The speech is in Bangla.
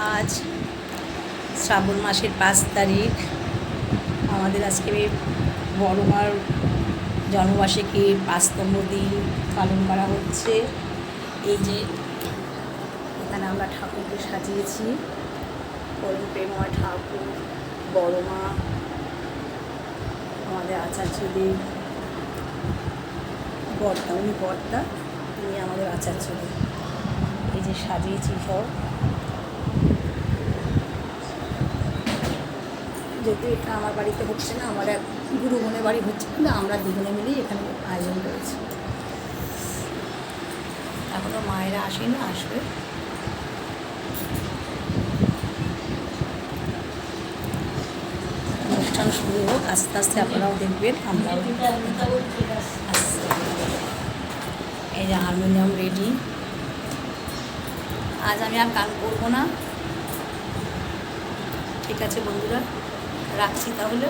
আজ শ্রাবণ মাসের পাঁচ তারিখ। আমাদের আজকে বড় মার জন্মবার্ষিকীর পাঁচতম দিন পালন করা হচ্ছে। এই যে এখানে আমরা ঠাকুরকে সাজিয়েছি। পরম প্রেময় ঠাকুর, বড় মা, আমাদের আচার্যদেব, বর্তা, উনি বর্তা তিনি আমাদের আচার্যদেব। এই যে সাজিয়েছি সব। যেহেতু এটা আমার বাড়িতে হচ্ছে না, আমার এক গুরু বোনের বাড়ি হচ্ছে, কিন্তু আমরা দুজনে মিলেই এখানে আয়োজন করেছি। এখনও মায়েরা আসেনি আসবে। অনুষ্ঠান শুরু হোক, আস্তে আস্তে আপনারাও দেখবেন, আমরাও এই যে হারমোনিয়াম রেডি। আজ আমি আর গান করব না। ঠিক আছে বন্ধুরা রাখছি তাহলে।